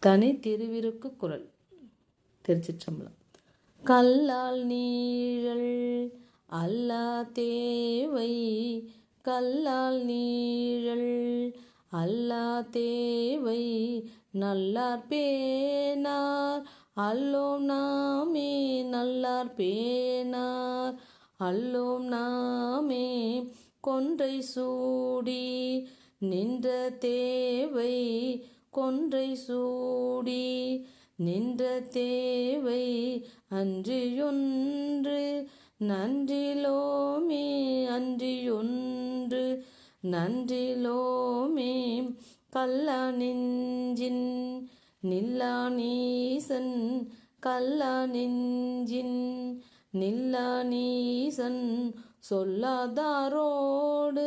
தனி திருவிருக்கு குரல். திருச்சிற்றம்பலம். கல்லால் நீழல் அல்லா தேவை. கல்லால் நீழல் அல்லா தேவை. நல்லார் பேனார் அல்லோம் நாமே. நல்லார் பேனார் அல்லோம் நாமே. கொன்றை சூடி நின்ற தேவை. கொன்றை சூடி நின்ற தேவை அன்றியொன்று நன்றிலோமே அன்றியொன்று நன்றிலோமே கல்லா நெஞ்சின் நில்லா நீசன் கல்லா நெஞ்சின் நில்லா நீசன் சொல்லாதாரோடு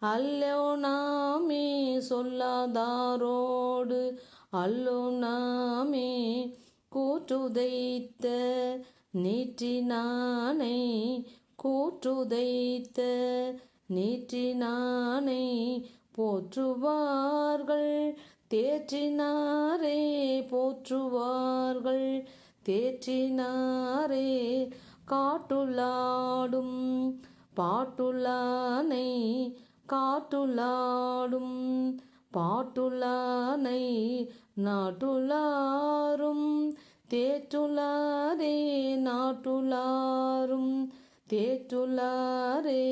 அல்லோ நாமே சொல்லாதாரோடு அல்லோ நாமே கூற்றுதைத்த நீற்றினானை கூற்றுதைத்த நீற்றினானை போற்றுவார்கள். தேற்றினாரே போற்றுவார்கள். தேற்றினாரே காட்டுலாடும் பாட்டுலானை காட்டுலாடும் பாட்டுலானை நாட்டுலாரும் தேற்றுலாரே நாட்டுலாரும் தேற்றுலாரே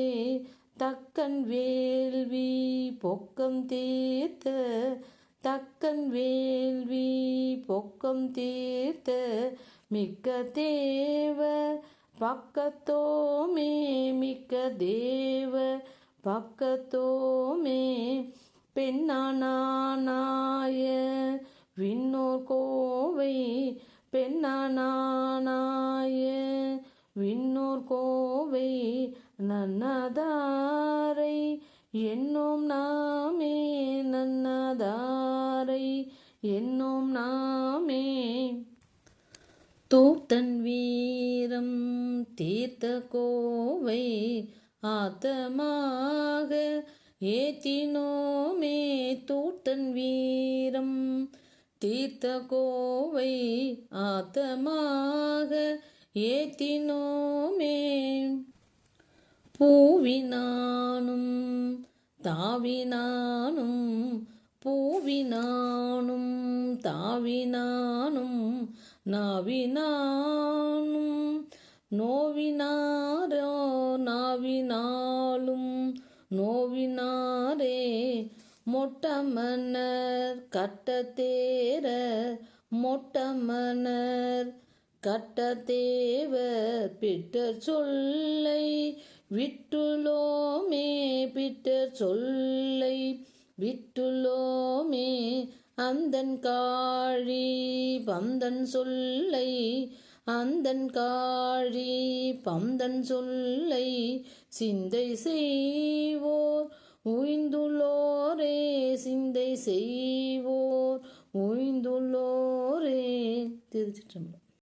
தக்கன் வேள்வி பொக்கம் தீர்த்த தக்கன் வேள்வி பொக்கம் தீர்த்த மிக்க தேவ பக்கத்தோமே மிக்க தேவ பக்கத்தோமே பெண்ணானாய விண்ணோர் கோவை பெண்ணானாய விண்ணோர் கோவை நன்னதாரை என்னும் நாமே நன்னதாரை என்னும் நாமே. தூத்தன் வீரம் தீர்த்த கோவை ஆத்தமாக ஏத்தினோமே தூத்தன் வீரம். தீர்த்த கோவை ஆத்தமாக ஏத்தினோமே பூவினானும் தாவினானும் பூவினானும் தாவினானும் நாவினானும் நோவினாரோ நாவினாலும் நோவினாரே. மொட்டமன்னர் கட்டத்தேர மொட்டமன்னர் கட்டத்தேவர் பிட்டர் சொல்லை விட்டுலோமே பிட்டர் சொல்லை விட்டுலோமே அந்தன் காழி பந்தன் சொல்லை அந்தன் காழி பந்தன் சொல்லை சிந்தை செய்வோர். உய்ந்துள்ளோரே சிந்தை செய்வோர். உய்ந்துள்ளோரே. திருச்சிற்றம்பலம்.